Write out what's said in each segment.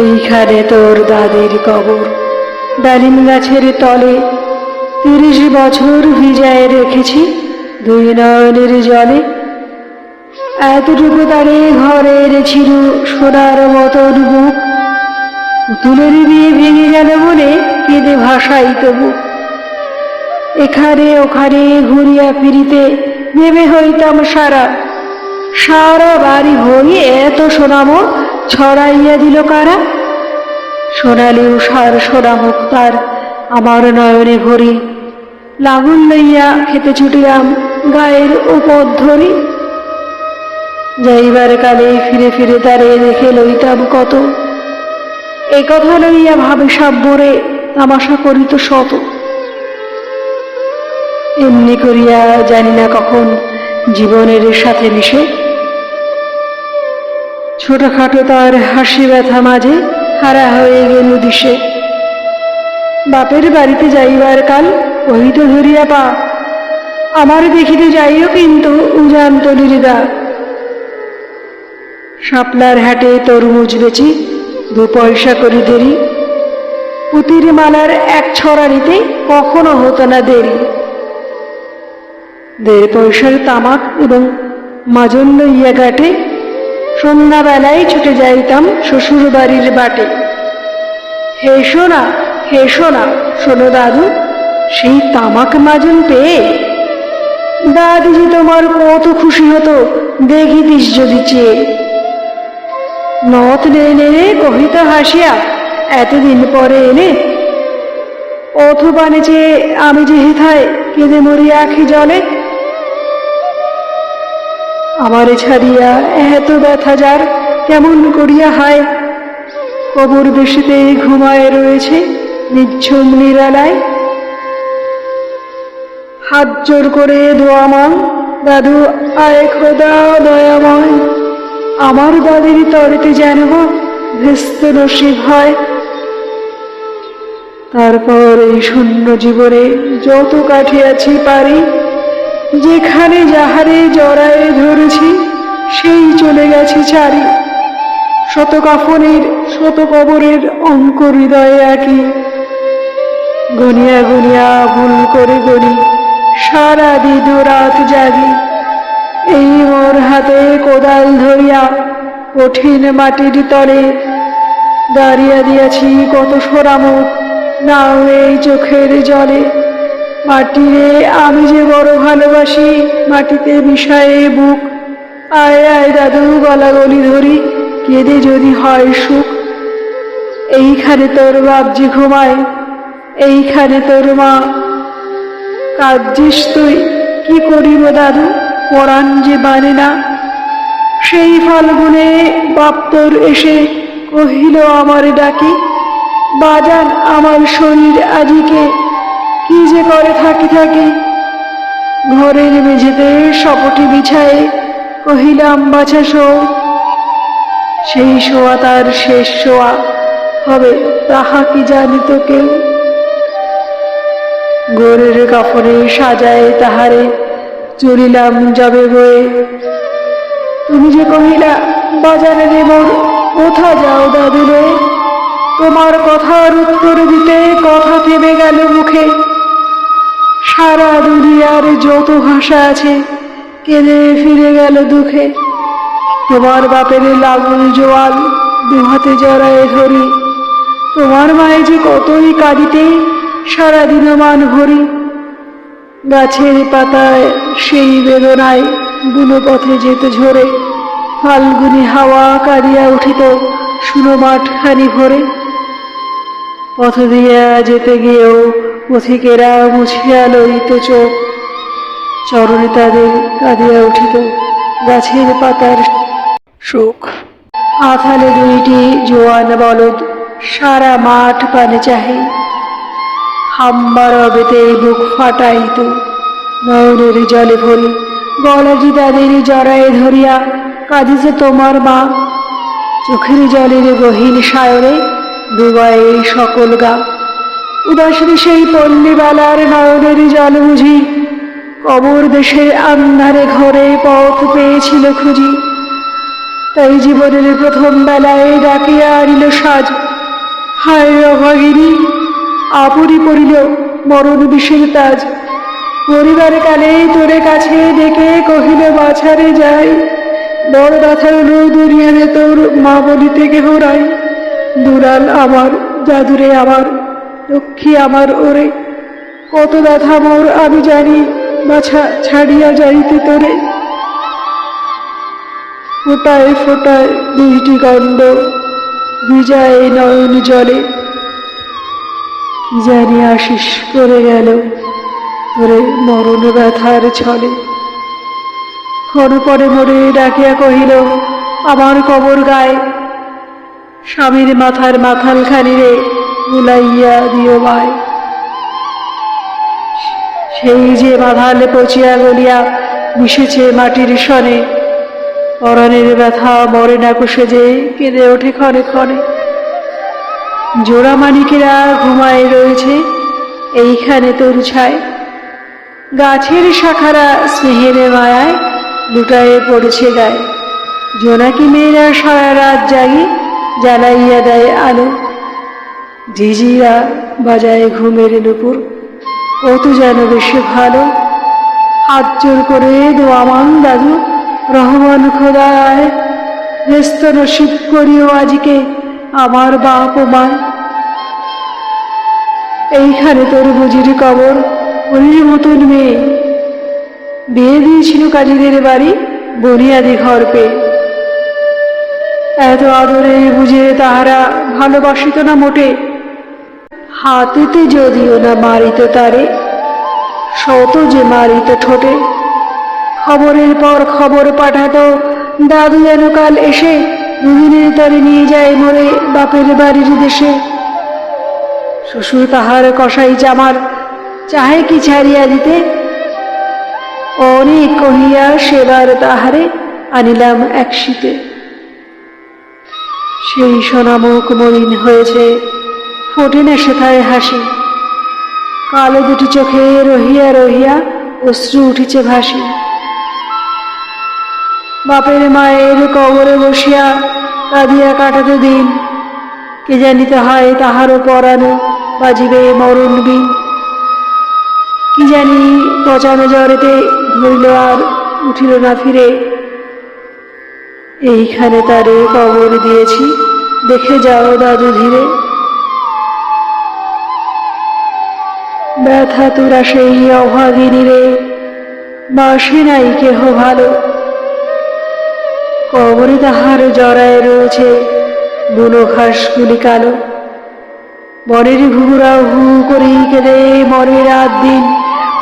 এইখানে তোর দাদির কবর। ডালিম গাছের তলে তিরিশ বছর ভিজায় রেখেছি দুই নয়নের জলে। এতটুকু তারে ঘরের ছিল সোনার মতন বুক। পুতুলের বিয়ে ভেঙে গেল বলে কেঁদে ভাসাই তবু। এখানে ওখানে ঘুরিয়া ফিরিতে নেমে হইতাম সারা। সারা বাড়ি হই এত সোনামো ছড়াইয়া দিল কারা? সোনালি উষার সোনা মুক্তার আমার নয়নে ভরি। লাগুন লইয়া খেতে ছুটিলাম গায়ের উপর ধরি। যাইবার কালে ফিরে ফিরে তারে দেখে লইতাম কত। এই কথা লইয়া ভাবে সাব্যরে তামাশা করিত শত। এমনি করিয়া জানি না কখন জীবনের সাথে মিশে। ছোটখাটো তার হাসি ব্যথা মাঝে হারা হয়ে গেল দিশে। বাপের বাড়িতে যাইবার কাল কহিত ধরিয়া পা। আমার দেখিতে যাইও কিন্তু উজান তলির শাপলার হাটে তরমুজ বেচি, দু পয়সা করি দেরি। পুতির মালার এক ছড়ানিতে কখনো হতো না দেরি। দেড় পয়সার তামাক এবং মাজন লইয়া ঘাটে সন্ধ্যাবেলায় ছুটে যাইতাম শ্বশুর বাড়ির বাটে। হেসো না হেসো না শোনো দাদু, সেই তামাক মাজন পেয়ে। দাদিজি তোমার কত খুশি হতো, দেখিতিস যদি চেয়ে। নথ নেড়ে নেড়ে কহিত হাসিয়া, এতদিন পরে এলে অথবা নেচে আমি যে হেথায় কেঁদে মরি আখি জলে আমারে ছাড়িয়া এত ব্যথা যার? কেমন করিয়া হায়? কবর বেশিতে ঘুমায় রয়েছে নিঝুম নিরালায়। হাত জোর করে দোয়া মান দাদু, আয় খোদা, দয়াময়। আমার দাদির তরেতে যেন ভেস্ত নসিব হয়। তারপর এই শূন্য জীবনে যত কাঠিয়াছি পারি যেখানে যাহারে জড়ায়ে ধরেছি, সেই চলে গেছে চারি। শত কাফনের শত কবরের অঙ্ক হৃদয়ে একই। গনিয়া গনিয়া ভুল করে গনি, সারা দিদ রাত জাগি। এই মোর হাতে কোদাল ধরিয়া, কঠিন মাটির তলে দাঁড়িয়ে দিয়াছি কত সোরামুখ নাও এই চোখের জলে। মাটিরে আমি যে বড় ভালোবাসি, মাটিতে মিশায়ে বুক। আয় আয় দাদু, গলা গলি ধরি, কেঁদে যদি হয় সুখ। এইখানে তোর বাপজি ঘুমায়, এইখানে তোর মা। কাঁদছিস তুই, কি করিব দাদু? পরাণ যে মানে না। সেই ফাল্গুনে বাপ তোর এসে কহিল আমার ডাকি, বাজান আমার শরীর আজিকে কি যে করে থাকি থাকি, ঘরের মেঝেতে সপটি বিছায়ে কহিলাম, বাছা শো সেই শোয়া তার শেষ শোয়া হবে, তাহা কি জানিত কেউ? গোরের কাপড়ে সাজায় তাহারে চলিলাম যাবে বয়ে। তুমি যে কহিলা, বাজারে রে মোর কোথা যাও দাদুরে? তোমার কথার উত্তর দিতে কথা থেমে গেল মুখে। সারা দুনিয়ার যত ভাষা আছে, কেঁদে ফিরে গেল দুঃখে। তোমার বাপের লাগুল জোয়াল দুহাতে জড়ায় ধরি। তোমার মায়ে যে কতই কাঁদিতে, সারাদিন মান ভরি। গাছের পাতায় সেই বেদনায় বুনো পথে যেতে ঝরে। ফাল্গুনি হাওয়া কাঁদিয়া উঠিত, শুনো মাঠ খানি ভরে। পথ দিয়া যেতে গিয়েও পথিকেরা মুছিয়া লইত চোখ। চরণে তাদের কাঁদিয়া উঠিত গাছের পাতার সুখ আথালে দুইটি জোয়ান বলদ সারা মাঠ পানে চাহে। হাম্বার অবেতে বুক ফাটাইত নয়নের জলে ভরি গলাজি তাদের জড়ায়ে ধরিয়া কাঁদিছে তোমার মা। চোখের জলের গহীন সায়রে ডুবায় সকল গা। উদাসী সেই পল্লীবালার নয়নের জল বুঝি কবর দেশের আন্ধারে ঘরে পথ পেয়েছিল খুঁজি। তাই জীবনের প্রথম বেলায় ডাকিয়া আনিল সাজ। হায় অভাগিনী আপরি পড়িল মরণ বিষের তাজ। পরিবার কালে তোরে কাছে ডেকে কহিল, বাছারে যাই। বড় ব্যথা হলো দুনিয়াতে তোর মা বলিতে কেহ রাই দুলাল আমার, জাদুরে আমার। লক্ষ্মী আমার ওরে। কত ব্যথা মোর, আমি জানি বাছা ছাড়িয়া যাইতে তোরে। ফোটায় ফোটায় দুইটি গণ্ড বিজয় নয়ন জলে। জানি আশিস করে গেল তোরে মরণ ব্যথার ছলে। ক্ষণ পরে মরে ডাকিয়া কহিল, আমার কবর গায়ে স্বামীর মাথার মাথাল খানি রে। বুলাইয়া দিও মায় সেই যে মাথালে পচিয়া গলিয়া মিশেছে মাটির সনে পরাণের ব্যথা মরে না কুশে যে কেঁদে ওঠে ক্ষণে ক্ষণে। জোড়া মানিকেরা ঘুমায় রয়েছে এইখানে তোর ছায় গাছের শাখারা স্নেহের মায়ায় লুটায়ে পড়েছে গায়ে। জোনাকি মেয়েরা সারা রাত জাগি, জ্বালাইয়া দেয় আলো। ঝিঝিরা বাজায় ঘুমের নুপুর। কত যেন বেশি ভালো। হাত জোর করে দোয়ামান দাদু। রহমান খোদায়, ব্যস্ত নসিব করিও আজকে আমার বাপ ও মা। এইখানে তোর বুঝির কবর পরীর মতন মেয়ে। বিয়ে দিয়েছিল কাজীদের বাড়ি, বনিয়াদি ঘর পেয়ে। এত আদরে বুঝে তাহারা ভালোবাসিত না মোটে। হাতেতে যদিও না মারিত তারে, শত যে মারিত ঠোঁটে। খবরের পর খবর পাঠাতো, দাদু যেন কাল এসে দুদিনের তরে নিয়ে যায় মরে বাপের বাড়ির দেশে। শ্বশুর তাহার কষাই জামার চাহে কি ছাড়িয়া দিতে? অনেক কহিয়া সেবার তাহারে আনিলাম এক শীতে। সেই সোনামুখ মলিন হয়েছে ফোটে না সেথায় হাসি। কালো দুটি চোখে রহিয়া রহিয়া অশ্রু উঠিছে ভাসি। বাপের মায়ের কবরে বসিয়া কাঁদিয়া কাটাতে দিন। কে জানিতে হয় তাহারও পরানো বাজিবে মরণ বিন। কি জানি পচানো জ্বরেতে ধরিল আর উঠিল না ফিরে। এইখানে তারে কবর দিয়েছি, দেখে যাও দাদু ধীরে। ব্যথা তোরা সেই অভাগিনী রে বাসে নাই কেহ ভালো। কবরে তাহার জড়ায় রয়েছে বুনো ঘাসগুলি কালো। বনের ঘুঘুরা হু করে কেঁদে মরে রাত দিন।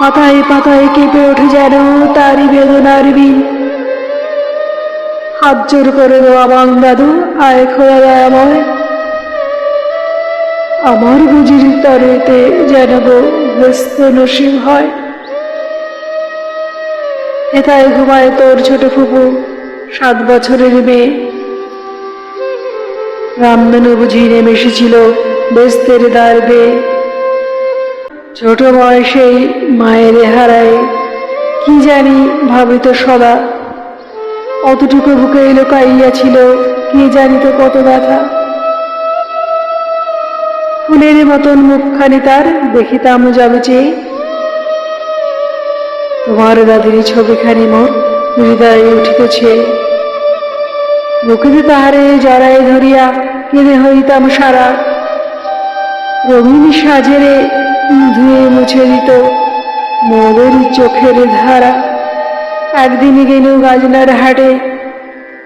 পাতায় পাতায় কেঁপে ওঠে যেন তারই বেদনার বিন। হাত জোর করে দেওয়া বাং দাদু, আয় খোলা দয়াময়। আমার বুঝির তরেতে যেন গো ব্যস্ত নসিব হয়। হেথায় ঘুমায় তোর ছোট ফুপু, সাত বছরের মেয়ে। রামদানু বুঝি নেমে এসেছিল বেস্তের দ্বার বেয়ে। ছোট বয়সেই মায়ের হারায়, কি জানি ভাবিত সদা। অতটুকু বুকে লুকাইয়াছিল, কি জানিত কত ব্যথা। ফুলের মতন মুখখানি তার, দেখিতাম যাবে চেয়ে তোমার দাদির ছবিখানি মোর হৃদয়ে উঠিতেছে। বুকেতে তাহারে জড়ায় ধরিয়া কেঁদে হইতাম সারা। রঙিন সাজেরে ধুয়ে মুছে দিত মোদের চোখের ধারা। একদিন গেল গাজনার হাটে,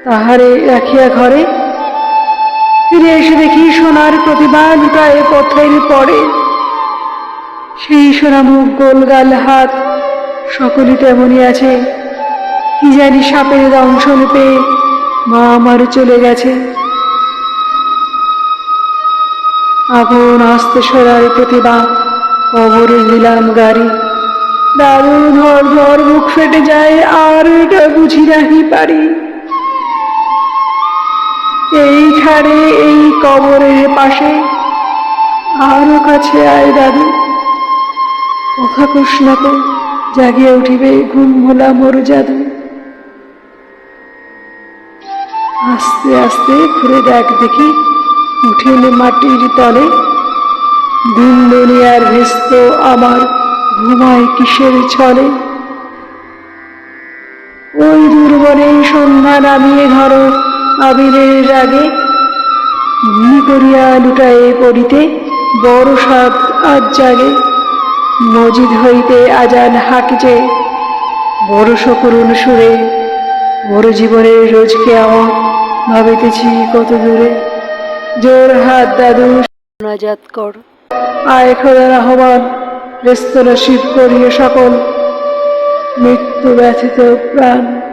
তাহারে রাখিয়া ঘরে ফিরে এসে দেখি সোনার প্রতিভা লুটায় পথের পড়ে সেই সোনা মুখ গোলগাল হাত সকলই তেমনই আছে। কি জানি সাপের দংশন পেয়ে মা আমার চলে গেছে। আগুন আস্তে সরার প্রতিভা কবরে দিলাম গাড়ি। দারু ধর ধর মুখ ফেটে যায়, আর এটা বুঝি রাখি পারি। এইখানে এই কবরের পাশে। আরও কাছে আয় দাদু। কথা কোষ তো জাগিয়ে উঠিবে, ঘুম ভোলা মোর জাদু। আস্তে আস্তে ঘুরে দেখ দেখি উঠেন মাটির তলে। দিন দুনিয়ার ভেস্ত আমার ঘুমায় কিসের ছলে। ওই দুর্বনে সন্ধ্যা নামিয়ে ধরো আবিরের রাগে। অমনি করিয়া লুটায়ে পড়িতে বড় সাত আজ জাগে। মজিদ হইতে আজান হাকিছে। বড় সকরুণ সুরে, বড় জীবনের রোজকে আমার ভাবিতেছি কত দূরে। জোর হাত দাদু নাজাত কর। আয় খোদার আহ্বান রেস্তোরাঁ শিব করিয়ে সকল। মৃত্যু ব্যথিত প্রাণ।